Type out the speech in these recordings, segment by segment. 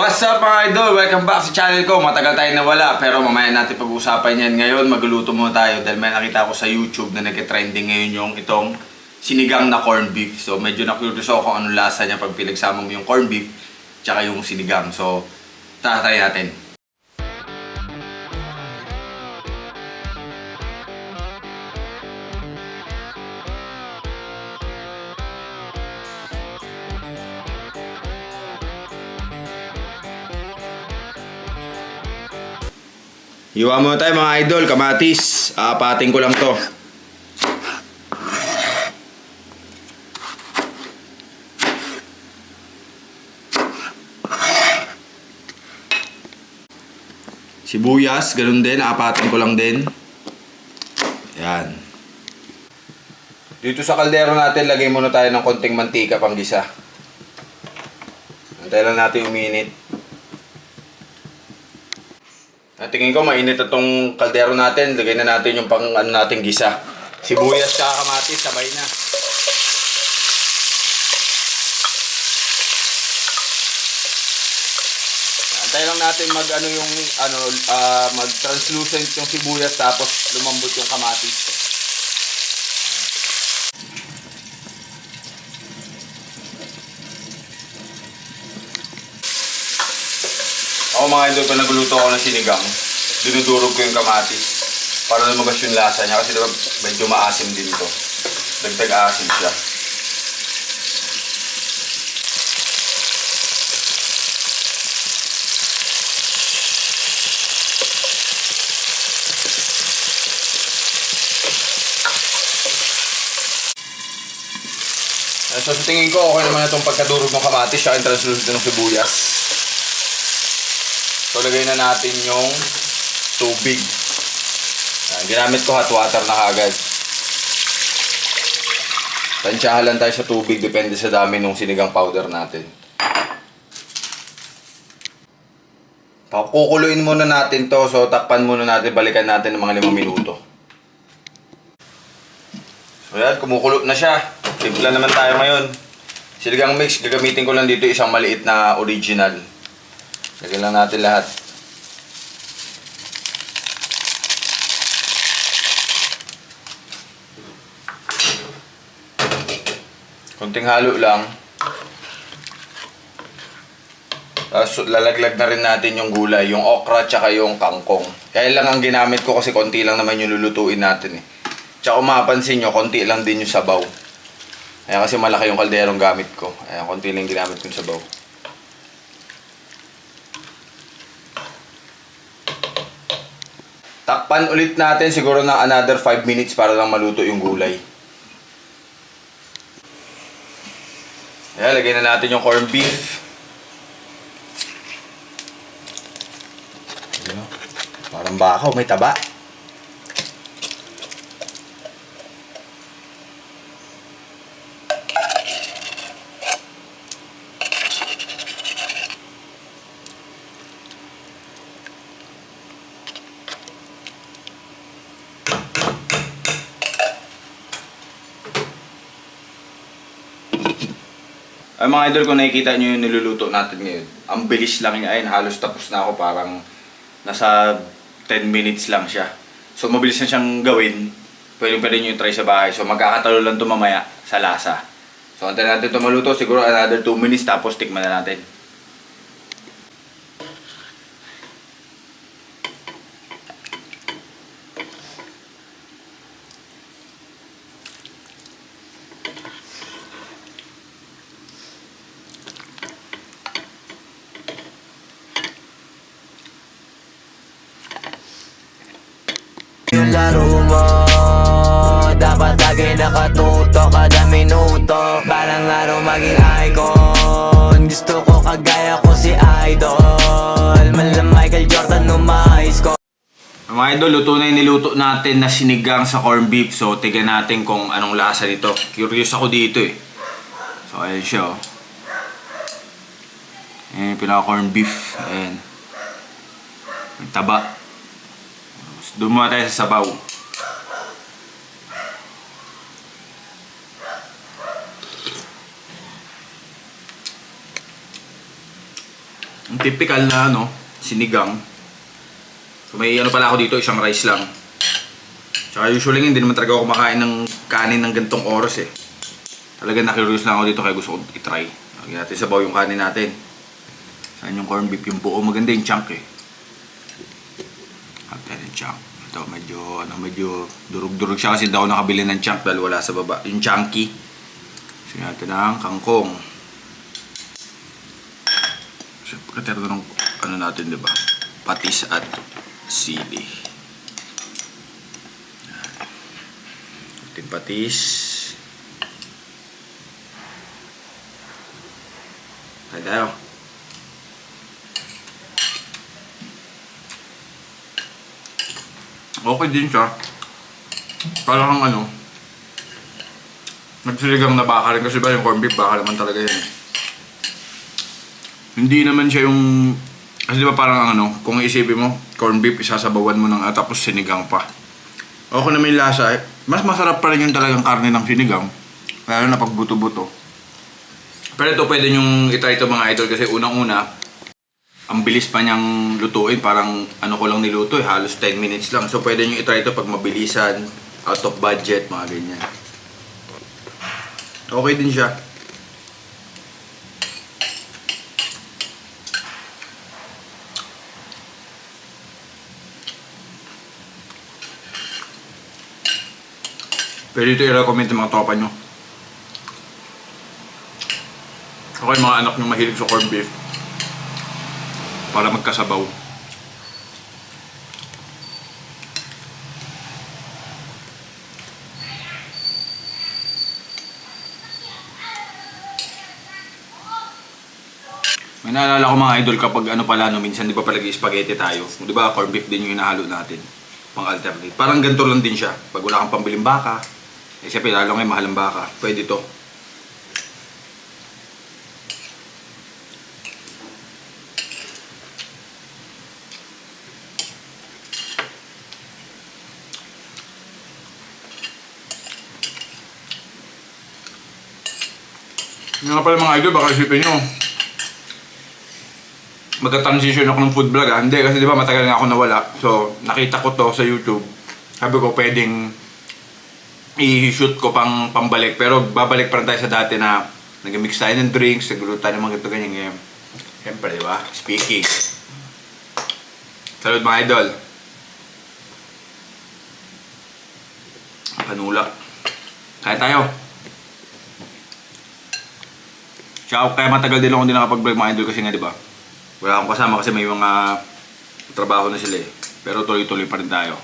What's up mga idol? Welcome back sa channel ko. Matagal tayo nawala pero mamaya natin pag-uusapan yan. Ngayon magluluto muna tayo dahil may nakita ko sa YouTube na nag-trending ngayon yung itong sinigang na corned beef. So medyo na-curious ako kung anong lasa niya pag pinagsama mo yung corned beef tsaka yung sinigang. So tatry natin. Hiwa muna tayo mga idol, kamatis. Aapatin ko lang to. Sibuyas, ganun din. Aapatin ko lang din. Yan. Dito sa kaldero natin, lagay muna tayo ng konting mantika pang gisa. Antay lang natin uminit. At tingin ko mainit itong kaldero natin. Lagay na natin yung pang ano natin gisa. Sibuyas sa kamatis, sabay na. Antay lang natin mag ano yung ano ah, mag translucent yung sibuyas tapos lumambot yung kamatis. Ako mga idol, pag nagluto ako ng sinigang, dinudurog ko yung kamatis para lumabas yung lasa niya kasi medyo maasim din to. Dagdag asim siya. So sa tingin ko, okay naman itong pagkadurog ng kamatis siya ang translucent ng sibuyas. So, lagay na natin yung tubig. Yan, ginamit ko hot water na kagad. Tansyahan lang tayo sa tubig, depende sa dami ng sinigang powder natin. Kukuluin muna natin to, so takpan muna natin, balikan natin ng mga 5 minuto. So yan, kumukulo na siya. Simple naman tayo ngayon. Sinigang mix, gagamitin ko lang dito isang maliit na original. Lagyan lang natin lahat. Kunting halo lang. Tapos lalaglag na rin natin yung gulay, yung okra tsaka yung kangkong. Kaya lang ang ginamit ko kasi konti lang naman yung lulutuin natin eh. Tsaka kung mapapansin nyo, konti lang din yung sabaw. Kaya kasi malaki yung kalderong gamit ko. Kaya konti lang ginamit ko yung sabaw. Takpan ulit natin siguro ng another 5 minutes para lang maluto yung gulay. Ayan, lagyan na natin yung corned beef. Parang bakaw, may taba. Ay mga idol, kung nakikita nyo yung niluluto natin ngayon, ang bilis lang niya. Ayun, halos tapos na ako. Parang nasa 10 minutes lang siya. So mabilis na siyang gawin. Pwede rin nyo try sa bahay. So magkakatalo lang ito mamaya sa lasa. So antayin natin ito maluto. Siguro another 2 minutes tapos tikman na natin. Yung laro mo Dapat lagi nakatuto kada minuto Parang laro maging icon Gusto ko kagaya ko si Idol Malam Michael Jordan nung mais ko Mga idol, luto na yung niluto natin na sinigang sa corned beef. So, tignan natin kung anong lasa nito. Curious ako dito eh. So, ayan siya oh. Ayan yung pinaka-corned beef. Ayan. May taba. Muna tayo sa sabaw. Ang typical na ano, sinigang. May ano pala ako dito, isang rice lang. Tsaka usually hindi naman talaga ako kumakain ng kanin ng gantong oras eh. Talaga na-curious lang ako dito kaya gusto ko i-try. Lagyan natin sabaw yung kanin natin. Saan yung corned beef? Yung buo maganda yung chunk eh. At yung chunk. Ito medyo, ano, medyo durug-durug siya kasi daw nakabili ng chunk dahil wala sa baba. Yung chunky. Sige natin ang kangkong. Siyempre, katero ng ano natin, di ba? Patis at sili. Ating patis. Tayo tayo. Okay din siya. Parang ano, nagsiligang na baka rin kasi ba yung corned beef baka naman talaga yun. Hindi naman siya yung kasi di ba parang ano, kung isipin mo, corned beef isasabawan mo ng ah, tapos sinigang pa. Okay naman yung lasa, eh. mas masarap pa rin yung talagang karne ng sinigang. Lalo na pag buto-buto. Pero ito pwede nyong itry ito mga idol kasi unang-una, ang bilis pa niyang lutuin. Parang ano ko lang niluto eh, halos 10 minutes lang. So pwede nyo itry ito pag mabilisan, out of budget, mga ganyan. Okay din siya. Pwede ito i-recommend ng mga tropa nyo. Okay, mga anak nyo mahilig sa corned beef. Para magkasabaw. May naalala ko mga idol kapag ano pala no, minsan di ba palagi spaghetti tayo. Di ba corned beef din yung hinahalo natin. Pang alternate. Parang ganito lang din siya. Pag wala kang pambiling baka, eh siyempre lalo ngayon mahal ang baka. Pwede to. Yung nga pala mga idol, baka isipin nyo, magka-transition ako ng food vlog ah. Hindi, kasi di ba matagal nga ako nawala. So, nakita ko to sa YouTube. Sabi ko, pwedeng i-shoot ko pang pambalik. Pero babalik pa rin tayo sa dati na nag-mix tayo ng drinks, nagluluto tayo ng mga ganito ganyan ngayon. Siyempre, di ba? Speaking. Salud mga idol. Panulak. Kaya tayo. Tsaka kaya matagal din ako hindi nakapag-vlog mga idol kasi nga di ba? Wala akong kasama kasi may mga trabaho na sila eh. Pero tuloy-tuloy pa rin tayo.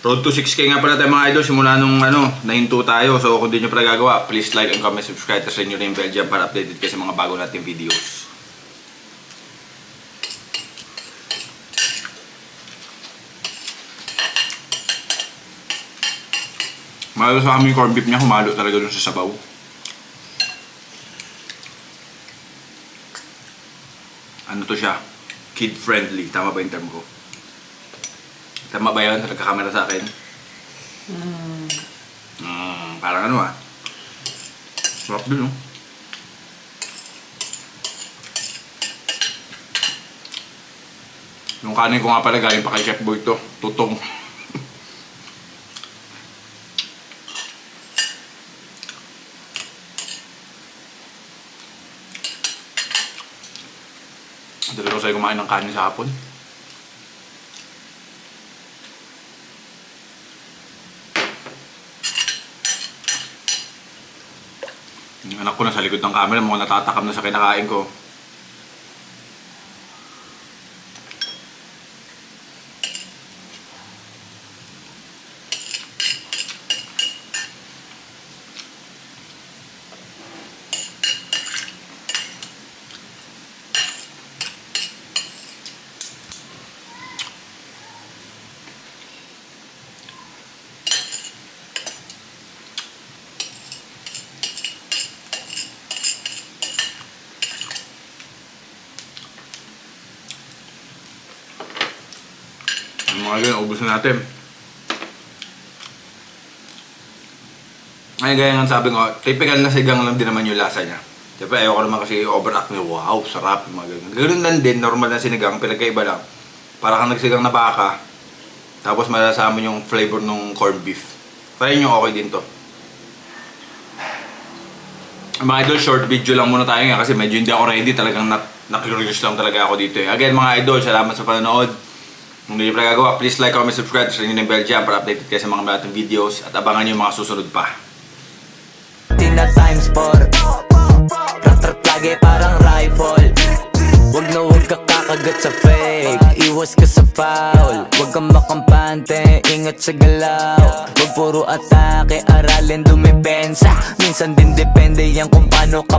Road to 6k nga pala tayo mga idol simula nung ano, nahinto tayo. So kung di nyo pala gagawa, please like and comment, subscribe, tapos rin nyo rin yung bell dyan para updated kayo sa mga bago nating videos. Malo sa aming corned beef niya, humalo talaga dun sa sabaw. Ano to siya? Kid friendly. Tama ba yung term ko? Tama ba yun? Nagkakamera sa akin? Mm, parang ano ah. Sarap din oh. Yung kanin ko nga pala galing pa kay Chef Boy to. Tutong. Dali ko sa'yo kumain ng kanin sa hapon. Yung anak ko na sa likod ng camera, mukhang natatakam na sa kinakain ko. Mga ganyan, ubus na natin. Ay, gaya nga sabi ko, typical na sigang lang din naman yung lasa niya. Siyempre, ayoko naman kasi overact nyo, wow, sarap, mga ganun. Ganun lang din, normal na sinigang, pinagkaiba lang. Para kang nagsigang na baka, tapos malasama yung flavor ng corned beef. Try nyo, okay din to. Mga idol, short video lang muna tayo nga kasi medyo hindi ako ready. Talagang na, na-curious lang talaga ako dito eh. Again, mga idol, salamat sa panonood. Kung hindi nyo pa please like, comment, subscribe sa rin yung bell dyan para updated kayo sa mga nating videos. At abangan nyo yung mga susunod pa. Tina times 4 Rat-rat lagi parang rifle. Huwag na huwag ka kakagat sa fake. Iwas ka sa foul. Huwag kang makampante. Ingat sa galaw. Huwag puro atake. Aralin dumipensa. Minsan din depende yan kung paano ka